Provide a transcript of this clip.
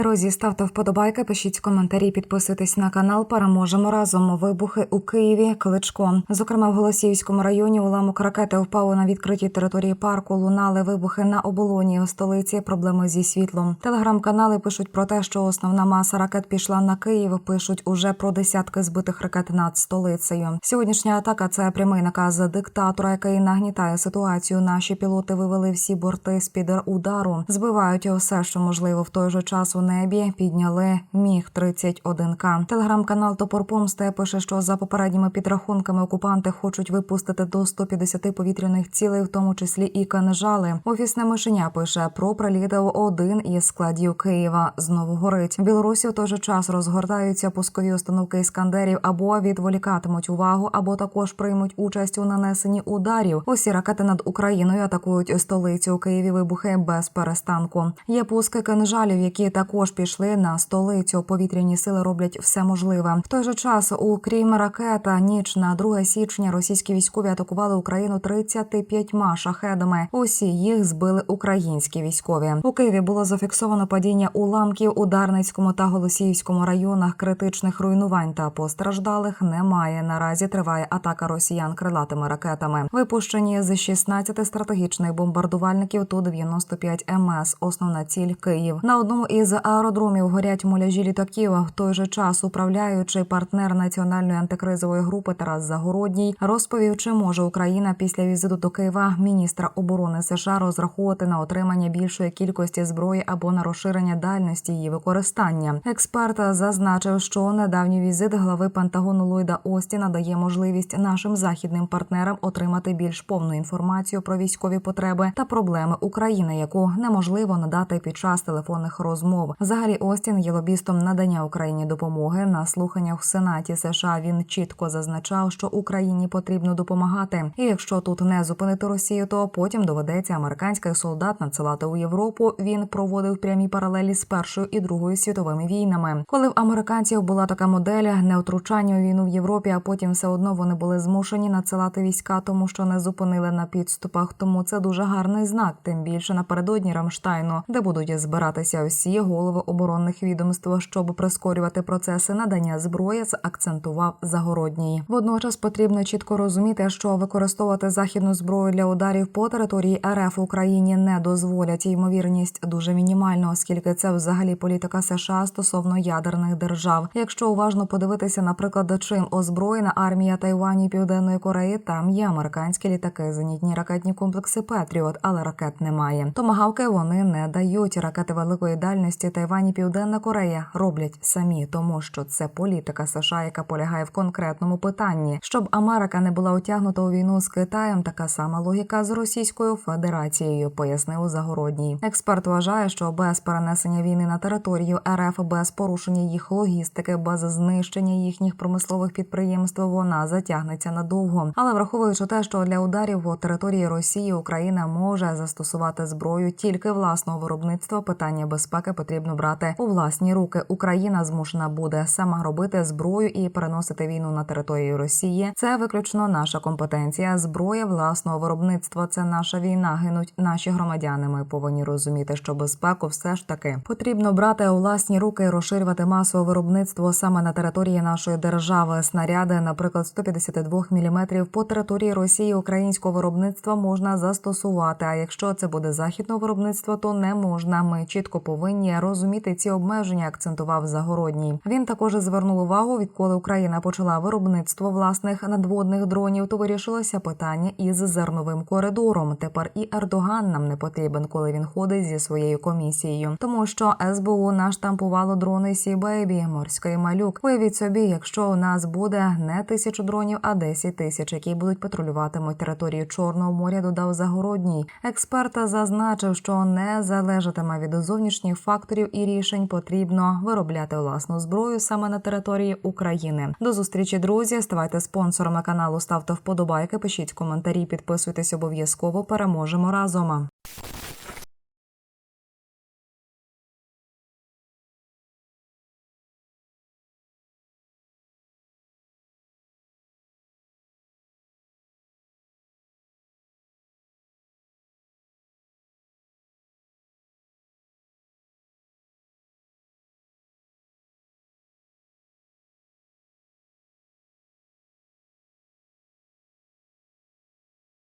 Друзі, ставте вподобайки, пишіть коментарі, підписуйтесь на канал. Переможемо разом. Вибухи у Києві, Кличко. Зокрема, в Голосіївському районі уламок ракети впав на відкритій території парку. Лунали вибухи на оболоні у столиці. Проблеми зі світлом. Телеграм-канали пишуть про те, що основна маса ракет пішла на Київ. Пишуть уже про десятки збитих ракет над столицею. Сьогоднішня атака це прямий наказ диктатора, який нагнітає ситуацію. Наші пілоти вивели всі борти з під удару, збивають усе, що можливо в той же час у небі. Підняли міг 31 к Телеграм-канал Топор Помсти пише, що за попередніми підрахунками окупанти хочуть випустити до 150 повітряних цілей, в тому числі і канежали. Офісне мишеня пише про прилітав один із складів Києва. Знову горить. В Білорусі в той же час розгортаються пускові установки іскандерів або відволікатимуть увагу, або також приймуть участь у нанесенні ударів. Усі ракети над Україною атакують столицю у Києві. Вибухи без перестанку. Є пуски кинжалів, які також пішли на столицю. Повітряні сили роблять все можливе. В той же час, окрім ракета, ніч на 2 січня російські військові атакували Україну 35 шахедами. Усі їх збили українські військові. У Києві було зафіксовано падіння уламків у Дарницькому та Голосіївському районах. Критичних руйнувань та постраждалих немає. Наразі триває атака росіян крилатими ракетами. Випущені з 16 стратегічних бомбардувальників ту 95 МС. Основна ціль Київ. На одному із аеродромів горять муляжі літаків. В той же час управляючий партнер національної антикризової групи Тарас Загородній розповів, чи може Україна після візиту до Києва міністра оборони США розраховувати на отримання більшої кількості зброї або на розширення дальності її використання. Експерт зазначив, що недавній візит глави Пентагону Ллойда Остіна дає можливість нашим західним партнерам отримати більш повну інформацію про військові потреби та проблеми України, яку неможливо надати під час телефонних розмов. Взагалі Остін є лобістом надання Україні допомоги на слуханнях в Сенаті США. Він чітко зазначав, що Україні потрібно допомагати. І якщо тут не зупинити Росію, то потім доведеться американських солдат надсилати у Європу. Він проводив прямі паралелі з першою і другою світовими війнами. Коли в американців була така модель не втручання у війну в Європі, а потім все одно вони були змушені надсилати війська, тому що не зупинили на підступах. Тому це дуже гарний знак. Тим більше напередодні Рамштайну, де будуть збиратися всі голови оборонних відомств, щоб прискорювати процеси надання зброї, заакцентував Загородній. Водночас потрібно чітко розуміти, що використовувати західну зброю для ударів по території РФ Україні не дозволять. Ймовірність дуже мінімальна, оскільки це взагалі політика США стосовно ядерних держав. Якщо уважно подивитися, наприклад, чим озброєна армія Тайвані Південної Кореї, там є американські літаки, зенітні ракетні комплекси Петріот, але ракет немає. Томагавки вони не дають. Ракети великої дальності Тайвань і Південна Корея роблять самі, тому що це політика США, яка полягає в конкретному питанні. Щоб Америка не була утягнута у війну з Китаєм, така сама логіка з Російською Федерацією, пояснив Загородній. Експерт вважає, що без перенесення війни на територію РФ, без порушення їх логістики, без знищення їхніх промислових підприємств, вона затягнеться надовго. Але враховуючи те, що для ударів по території Росії Україна може застосувати зброю тільки власного виробництва, питання безпеки потрібно брати у власні руки. Україна змушена буде сама робити зброю і переносити війну на територію Росії. Це виключно наша компетенція. Зброя власного виробництва це наша війна. Гинуть наші громадяни. Ми повинні розуміти, що безпеку все ж таки потрібно брати у власні руки розширювати масове виробництво саме на території нашої держави. Снаряди, наприклад, 152 мм по території Росії українського виробництва можна застосувати. А якщо це буде західного виробництва, то не можна. Ми чітко повинні розуміти ці обмеження. Акцентував Загородній. Він також звернув увагу, відколи Україна почала виробництво власних надводних дронів, то вирішилося питання із зерновим коридором. Тепер і Ердоган нам не потрібен, коли він ходить зі своєю комісією, тому що СБУ наштампувало дрони Сі Бейбі, морський малюк. Уявіть собі, якщо у нас буде не тисячу дронів, а 10 тисяч, які будуть патрулюватимуть територію Чорного моря. Додав Загородній. Експерт зазначив, що не залежатиме від зовнішніх факторів і рішень. Потрібно виробляти власну зброю саме на території України. До зустрічі, друзі. Ставайте спонсорами каналу, ставте вподобайки, пишіть коментарі, підписуйтесь обов'язково. Переможемо разом.